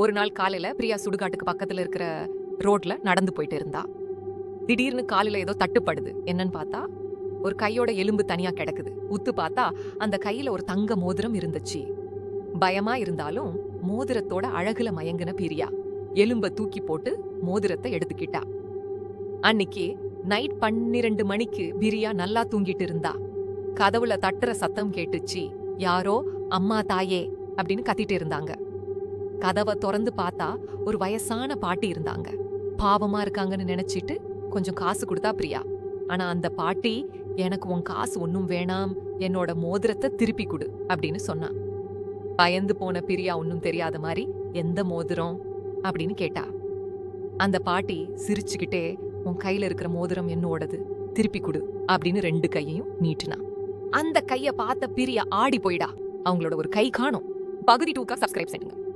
ஒரு நாள் காலையில பிரியா சுடுகாட்டுக்கு பக்கத்துல இருக்கிற ரோட்ல நடந்து போயிட்டு இருந்தா. திடீர்னு காலில் ஏதோ தட்டுப்படுது. என்னன்னு பார்த்தா ஒரு கையோட எலும்பு தனியா கிடக்குது. உத்து பார்த்தா அந்த கையில ஒரு தங்க மோதிரம் இருந்துச்சு. பயமா இருந்தாலும் மோதிரத்தோட அழகுல மயங்கின பிரியா எலும்ப தூக்கி போட்டு மோதிரத்தை எடுத்துக்கிட்டா. அன்னிக்கு நைட் பன்னிரண்டு மணிக்கு பிரியா நல்லா தூங்கிட்டு இருந்தா. கதவுல தட்டுற சத்தம் கேட்டுச்சு. யாரோ அம்மா தாயே அப்படின்னு கத்திட்டு இருந்தாங்க. கதவை திறந்து பார்த்தா ஒரு வயசான பாட்டி இருந்தாங்க. பாவமா இருக்காங்கன்னு நினைச்சிட்டு கொஞ்சம் காசு கொடுத்தா பிரியா. ஆனா அந்த பாட்டி எனக்கு உன் காசு ஒன்னும் வேணாம். என்னோட மோதிரத்தை திருப்பி கொடு அப்படின்னு சொன்னா. பயந்து போன பிரியா ஒன்னும் தெரியாத மாதிரி எந்த மோதிரம்? அப்படின்னு கேட்டா. அந்த பாட்டி சிரிச்சுக்கிட்டே உன் கையில இருக்கிற மோதிரம் என்னோடது திருப்பி கொடு அப்படின்னு ரெண்டு கையையும் நீட்டினா. அந்த கைய பார்த்த பிரியா ஆடி போயிடா. அவங்களோட ஒரு கை காணும். பகுதி டூக்கா சப்ஸ்கிரைப் செய்யுங்க.